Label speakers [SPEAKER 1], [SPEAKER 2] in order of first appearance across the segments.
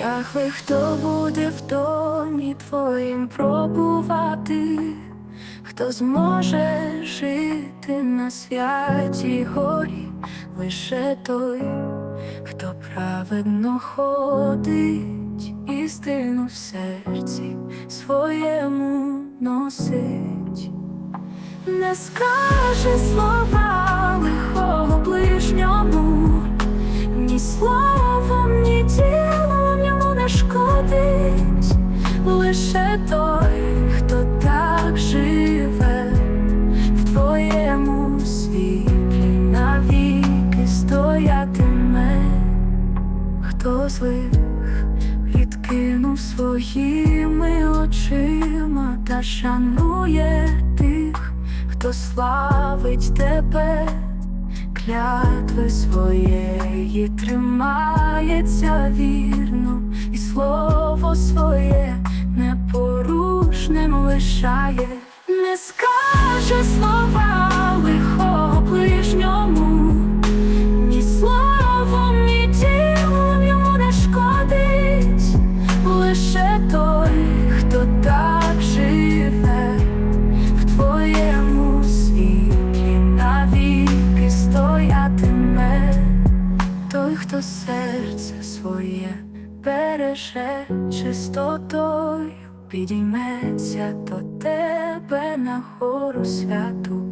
[SPEAKER 1] Яхве, хто буде в домі твоїм пробувати, хто зможе жити на святій горі, лише той, хто праведно ходить, істину в серці своєму носить, не скаже слова не лише той, хто так живе в твоєму світлі. Навіки стоятиме, хто злих відкинув своїми очима та шанує тих, хто славить тебе. Клятви своєї тримається вірно, слово своє непорушним лишає, не скаже слова лихого ближньому, береже чистотою, підійметься до тебе на гору святу,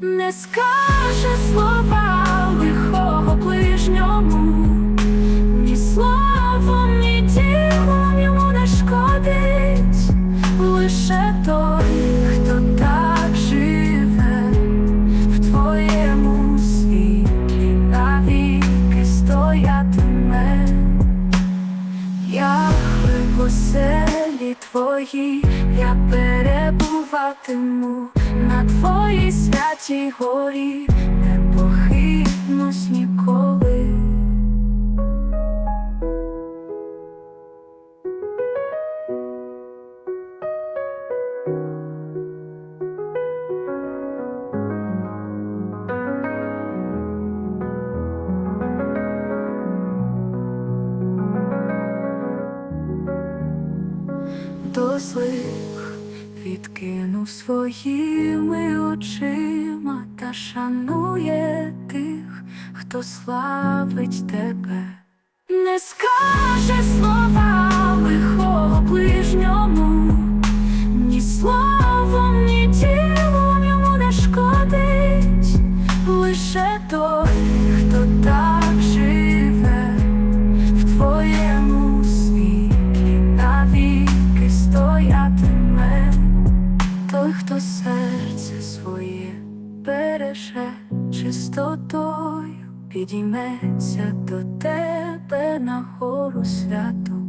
[SPEAKER 1] не скаже слова лихого ближньому, твоїй. Я перебуватиму на твоїй святій горі, непохитно похитнусь до злих відкинув своїми очима та шанує тих, хто славить тебе, не скаже слова лихого ближньому, ні словом, ні ділом йому не шкодить, лише той, береже чистотою, підійметься до тебе на гору святу.